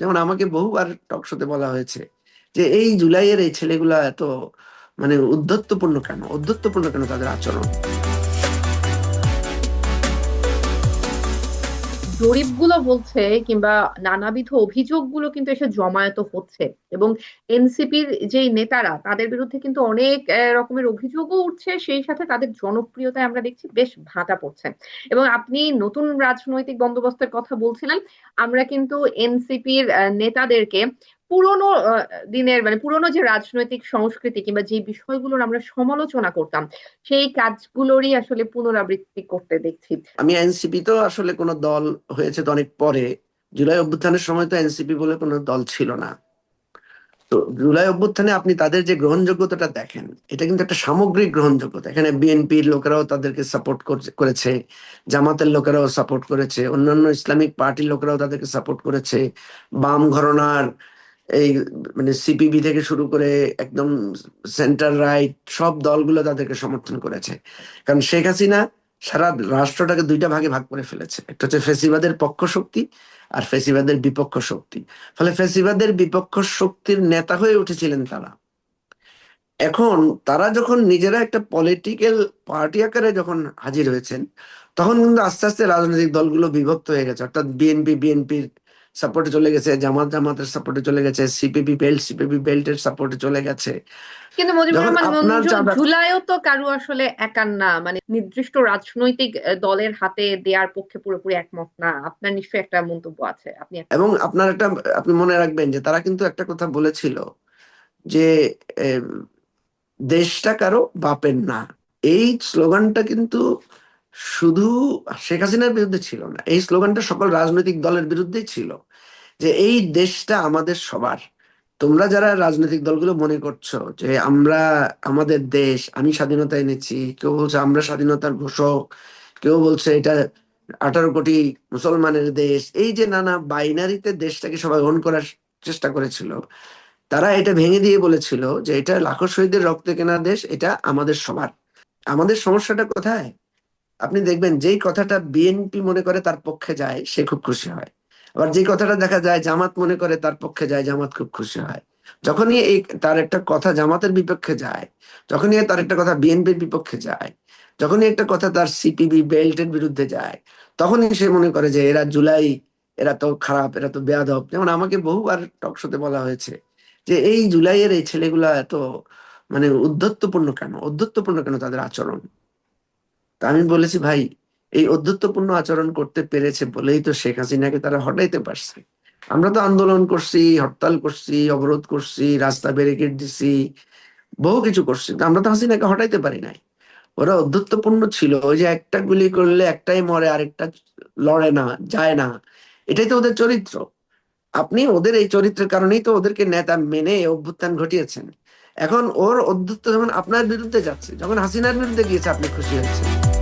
যেমন আমাকে বহুবার টকশোতে বলা হয়েছে যে এই জুলাইয়ের এই ছেলেগুলা এত মানে উদ্ধত্তপূর্ণ কেন? উদ্ধত্তপূর্ণ কেন তাদের আচরণ? জরিপগুলো বলছে কিংবা নানাবিধ অভিযোগগুলো কিন্তু এসে জমায়েত হচ্ছে এবং এনসিপির যে নেতারা, তাদের বিরুদ্ধে কিন্তু অনেক রকমের অভিযোগও উঠছে, সেই সাথে তাদের জনপ্রিয়তায় আমরা দেখছি বেশ ভাটা পড়ছে। এবং আপনি নতুন রাজনৈতিক বন্দোবস্তের কথা বলছিলেন, আমরা কিন্তু এনসিপির নেতাদেরকে পুরোনো দিনের মানে পুরোনো যে রাজনৈতিক সংস্কৃতি কিংবা যে বিষয়গুলোর আমরা সমালোচনা করতাম, সেই কাজগুলোরই আসলে পুনরাবৃত্তি করতে দেখছি। আমি এনসিপি তো আসলে কোনো দল হয়েছে তো অনেক পরে। জুলাই অভ্যুত্থানের সময় তো এনসিপি বলে কোনো দল ছিল না। তো জুলাই অভ্যুত্থানে আপনি তাদের যে গ্রহণযোগ্যতাটা দেখেন, এটা কিন্তু একটা সামগ্রিক গ্রহণযোগ্যতা। এখানে বিএনপির লোকেরাও তাদেরকে সাপোর্ট করেছে জামাতের লোকেরাও সাপোর্ট করেছে, অন্যান্য ইসলামিক পার্টির লোকেরাও তাদেরকে সাপোর্ট করেছে। বাম ঘরনার এই মানে সিপিবি থেকে শুরু করে একদম সেন্টার রাইট সব দলগুলো তাদেরকে সমর্থন করেছে। কারণ শেখ হাসিনা সারা রাষ্ট্রটাকে দুইটা ভাগে ভাগ করে ফেলেছে। একটা হচ্ছে ফেসিবাদের পক্ষ শক্তি আর ফেসিবাদের বিপক্ষ শক্তি। ফলে ফেসিবাদের বিপক্ষ শক্তির নেতা হয়ে উঠেছিলেন তারা। এখন তারা যখন নিজেরা একটা পলিটিক্যাল পার্টি আকারে যখন হাজির হয়েছেন, তখন কিন্তু আস্তে আস্তে রাজনৈতিক দলগুলো বিভক্ত হয়ে গেছে। অর্থাৎ বিএনপি বিএনপির সাপোর্টে চলে গেছে জামাত জামাতের সাপোর্টে চলে গেছে সিপিবি বেল্ট সিপিবি বেল্টের সাপোর্টে চলে গেছে। কিন্তু জুলাইও তো কারু আসলে একার না মানে নির্দিষ্ট রাজনৈতিক দলের হাতে দেওয়ার পক্ষে পুরোপুরি একমত না। আপনার নিশ্চয়ই একটা মন্তব্য আছে। আপনি এবং আপনার একটা আপনি মনে রাখবেন যে তারা কিন্তু একটা কথা বলেছিল যে দেশটা কারও বাপের না। এই স্লোগানটা কিন্তু শুধু শেখ হাসিনার বিরুদ্ধে ছিল না, এই স্লোগানটা সকল রাজনৈতিক দলের বিরুদ্ধেই ছিল, যে এই দেশটা আমাদের সবার। তোমরা যারা রাজনৈতিক দলগুলো মনে করছ যে আমরা, আমাদের দেশ, আমি স্বাধীনতা এনেছি, কেউ বলছে আমরা স্বাধীনতার ঘোষক, কেউ বলছে এটা আঠারো কোটি মুসলমানের দেশ, এই যে নানা বাইনারিতে দেশটাকে সবাই ওন করার চেষ্টা করেছিল, তারা এটা ভেঙে দিয়ে বলেছিল যে এটা লাখো শহীদের রক্তে কেনা দেশ, এটা আমাদের সবার। আমাদের সমস্যাটা কোথায়? আপনি দেখবেন যেই কথাটা বিএনপি মনে করে তার পক্ষে যায়, সে খুব খুশি হয়। আবার যে কথাটা দেখা যায় জামাত মনে করে তার পক্ষে যায়, জামাত খুব খুশি হয়। যখনই এই তার একটা কথা জামাতের বিপক্ষে যায়, যখনই তার একটা কথা বিএনপির বিপক্ষে যায়, যখনই একটা কথা তার সিপিবি বেল্টের বিরুদ্ধে যায়, তখনই সে মনে করে যে এরা জুলাই, এরা তো খারাপ, এরা তো বেয়াদব। যেমন আমাকে বহুবার টক শোতে বলা হয়েছে যে এই জুলাইয়ের এই ছেলেগুলা এত মানে উদ্ধত্তপূর্ণ কেন? উদ্ধত্তপূর্ণ কেন তাদের আচরণ? তা আমি বলেছি, ভাই, এই অধ্যত্বপূর্ণ আচরণ করতে পেরেছে বলেই তো শেখ হাসিনাকে তারা হটাইতে পারছে। আমরা তো আন্দোলন করছি, হরতাল করছি, অবরোধ করছি, রাস্তা ব্যারিকেড দিছি, বহু কিছু করছি। আমরা তো হাসিনাকে হটাইতে পারি নাই। ওরা অধ্যত্বপূর্ণ ছিল, ওই যে একটা গুলি করলে একটাই মরে, আরেকটা লড়ে না, যায় না। এটাই তো ওদের চরিত্র। আপনি ওদের এই চরিত্রের কারণেই তো ওদেরকে নেতা মেনে অভ্যুত্থান ঘটিয়েছেন। এখন ওর অধ্যত্ব যখন আপনার বিরুদ্ধে যাচ্ছে যখন হাসিনার বিরুদ্ধে গিয়েছে আপনি খুশি হয়েছেন।